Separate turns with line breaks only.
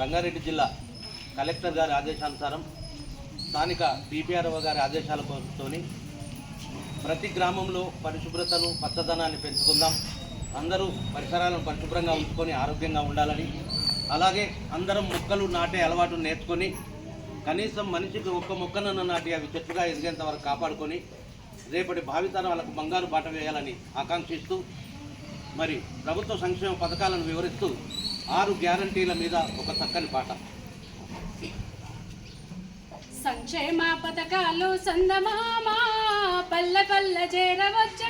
రంగారెడ్డి జిల్లా కలెక్టర్ గారి ఆదేశానుసారం స్థానిక బీపీఆర్ఓ గారి ఆదేశాలతోని ప్రతి గ్రామంలో పరిశుభ్రతను పచ్చదనాన్ని పెంచుకుందాం. అందరూ పరిసరాలను పరిశుభ్రంగా ఉంచుకొని ఆరోగ్యంగా ఉండాలని అలాగే అందరం మొక్కలు నాటే అలవాటు నేర్చుకొని కనీసం మనిషికి ఒక్క మొక్కనన్న నాటి అవి చెట్టుగా ఎదిగేంత వరకు కాపాడుకొని రేపటి భావితరాలకు బంగారు బాట వేయాలని ఆకాంక్షిస్తూ మరి ప్రభుత్వ సంక్షేమ పథకాలను వివరిస్తూ ఆరు గ్యారంటీల మీద ఒక చక్కని పాట.
సంక్షేమ పథకాలు సందమామా పల్లె పల్లె చేరవచ్చ